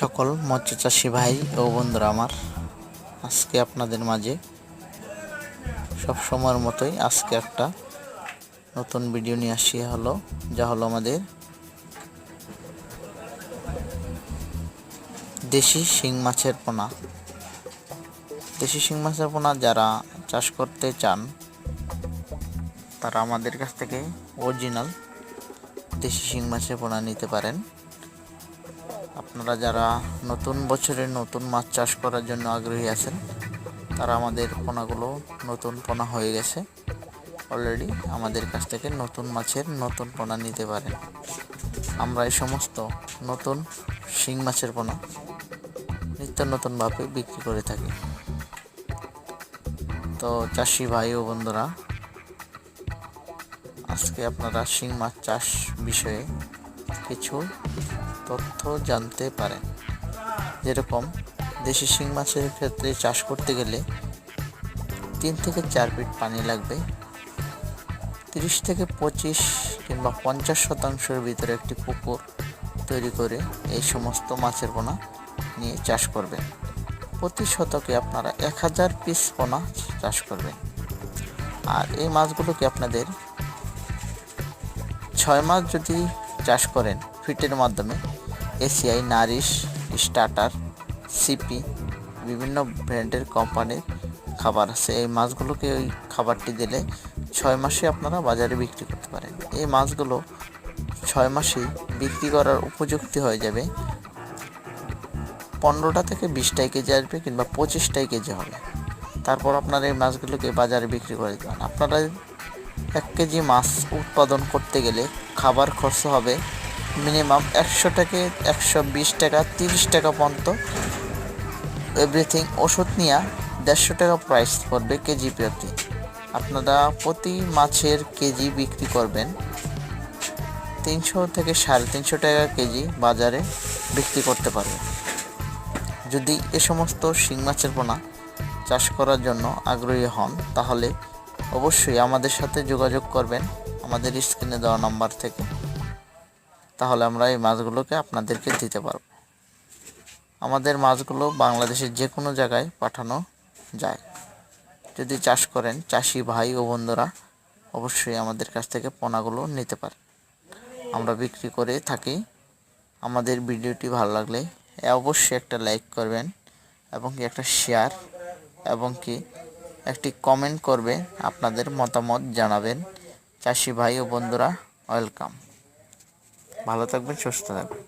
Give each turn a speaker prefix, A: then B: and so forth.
A: সকল মৎস্য চাষি ভাই ও বন্ধুরা আমার, আজকে আপনাদের মাঝে সব সময়ের মতোই আজকে একটা নতুন ভিডিও নিয়ে আসি, হলো, যা হলো আমাদের দেশি শিং মাছের পোনা। দেশি শিং মাছের পোনা যারা চাষ করতে চান, তারা আমাদের কাছ থেকে অরিজিনাল দেশি শিং মাছের পোনা নিতে পারেন। আপনারা যারা নতুন বছরে নতুন মাছ চাষ করার জন্য আগ্রহী আছেন, তারা আমাদের পোনাগুলো নতুন পোনা হয়ে গেছে। অলরেডি আমাদের কাছ থেকে নতুন মাছের নতুন পোনা নিতে পারেন। আমরা এই সমস্ত নতুন শিং মাছের পোনা নিত্য নতুনভাবে বিক্রি করে থাকি। তো চাষি ভাই ও বন্ধুরা, আজকে আপনারা শিং মাছ চাষ বিষয়ে কিছু তথ্য জানতে পারেন। যেরকম দেশি শিং মাছের ক্ষেত্রে চাষ করতে গেলে তিন থেকে চার ফিট পানি লাগবে। তিরিশ থেকে পঁচিশ কিংবা পঞ্চাশ শতাংশের ভিতরে একটি পুকুর তৈরি করে এই সমস্ত মাছের পোনা নিয়ে চাষ করবেন। প্রতি শতকে আপনারা এক হাজার পিস পোনা চাষ করবেন। আর এই মাছগুলোকে আপনাদের ছয় মাস যদি চাষ করেন। ফিটের মাধ্যমে এসিআই, নারিশ, স্টার্টার, সিপি, বিভিন্ন ব্র্যান্ডের কোম্পানির খাবার আছে। এই মাছগুলোকে ওই খাবারটি দিলে ছয় মাসে আপনারা বাজারে বিক্রি করতে পারেন। এই মাছগুলো ছয় মাসেই বিক্রি করার উপযুক্তি হয়ে যাবে পনেরোটা থেকে বিশটাই কেজি আসবে কিংবা পঁচিশটাই কেজি হবে। তারপর আপনারা এই মাছগুলোকে বাজারে বিক্রি করে দেবেন। আপনারা এক কেজি মাছ উৎপাদন করতে গেলে খাবার খরচ হবে মিনিমাম একশো থেকে একশো বিশ টাকা, তিরিশ টাকা পর্যন্ত। এভরিথিং ওষুধ নিয়ে দেড়শো টাকা প্রাইস পড়বে কেজি প্রতি। আপনারা প্রতি মাছের কেজি বিক্রি করবেন তিনশো থেকে সাড়ে তিনশো টাকা কেজি বাজারে বিক্রি করতে পারবেন। যদি এ সমস্ত শিং মাছের পোনা চাষ করার জন্য আগ্রহী হন, তাহলে অবশ্যই আমাদের সাথে যোগাযোগ করবেন আমাদের স্ক্রিনে দেওয়া নাম্বার থেকে। তাহলে আমরা এই মাছগুলোকে আপনাদেরকে দিতে পারব। আমাদের মাছগুলো বাংলাদেশের যে কোনো জায়গায় পাঠানো যায়। যদি চাষ করেন, চাষি ভাই ও বন্ধুরা অবশ্যই আমাদের কাছ থেকে পোনাগুলো নিতে পারেন আমরা বিক্রি করে থাকি। আমাদের ভিডিওটি ভালো লাগলে অবশ্যই একটা লাইক করবেন এবং কি একটা শেয়ার এবং কি একটি কমেন্ট করবে, আপনাদের মতামত জানাবেন। চাষি ভাই ও বন্ধুরা ওয়েলকাম ভালো থাকবেন, সুস্থ থাকবেন।